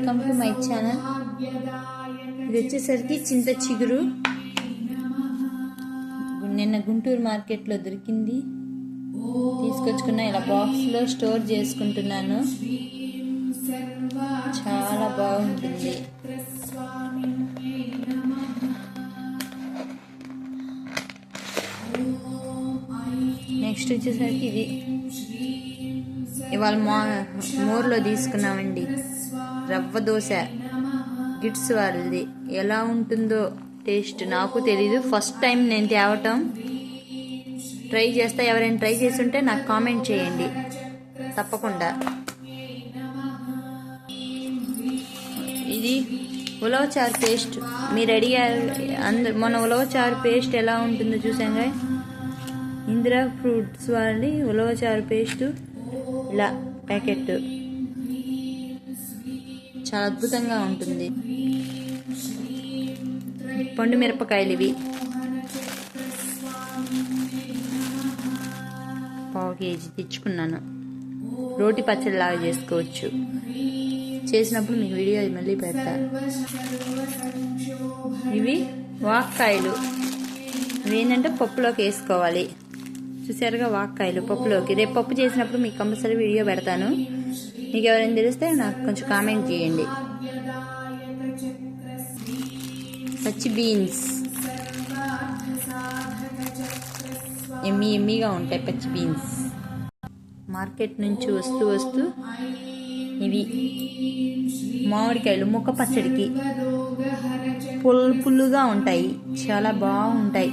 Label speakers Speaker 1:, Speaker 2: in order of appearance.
Speaker 1: Welcome to my channel ఇది వచ్చేసరికి చింత చిగురు. నిన్న గుంటూరు మార్కెట్లో దొరికింది. తీసుకొచ్చుకున్న ఇలా బాక్స్లో స్టోర్ చేసుకుంటున్నాను. చాలా బాగుంటుంది. నెక్స్ట్ వచ్చేసరికి ఇది ఇవాళ మో మోర్లో తీసుకున్నామండి. రవ్వ దోశ. గిట్స్ వాళ్ళది ఎలా ఉంటుందో టేస్ట్ నాకు తెలీదు. ఫస్ట్ టైం నేను తేవటం. ట్రై చేస్తా. ఎవరైనా ట్రై చేసి ఉంటే నాకు కామెంట్ చేయండి. తప్పకుండా. ఇది ఉలవచారు పేస్ట్. మీరు అడిగారు. అందరు మన ఉలవచారు పేస్ట్ ఎలా ఉంటుందో చూసాంగా ఇందిరా ఫ్రూట్స్ వాళ్ళది ఉలవచారు పేస్ట్ ఇలా ప్యాకెట్ చాలా అద్భుతంగా ఉంటుంది. పండు మిరపకాయలు ఇవి. పావు కేజీ తెచ్చుకున్నాను. రోటి పచ్చడి లాగా చేసుకోవచ్చు. చేసినప్పుడు మీకు వీడియో మళ్ళీ పెడతా. ఇవి వాక్కాయలు. ఇవి ఏంటంటే పప్పులోకి వేసుకోవాలి. చూసారుగా వాక్కాయలు. పప్పులోకి. రేపు పప్పు చేసినప్పుడు మీకు కంపల్సరీ వీడియో పెడతాను. మీకు ఎవరైనా తెలిస్తే నాకు కొంచెం కామెంట్ చేయండి. పచ్చి బీన్స్. ఎమ్మి ఎమ్మిగా ఉంటాయి పచ్చి బీన్స్. మార్కెట్ నుంచి వస్తూ వస్తూ ఇవి మామిడికాయలు ముక్క పచ్చడికి పుల్ పుల్లుగా ఉంటాయి. చాలా బాగుంటాయి.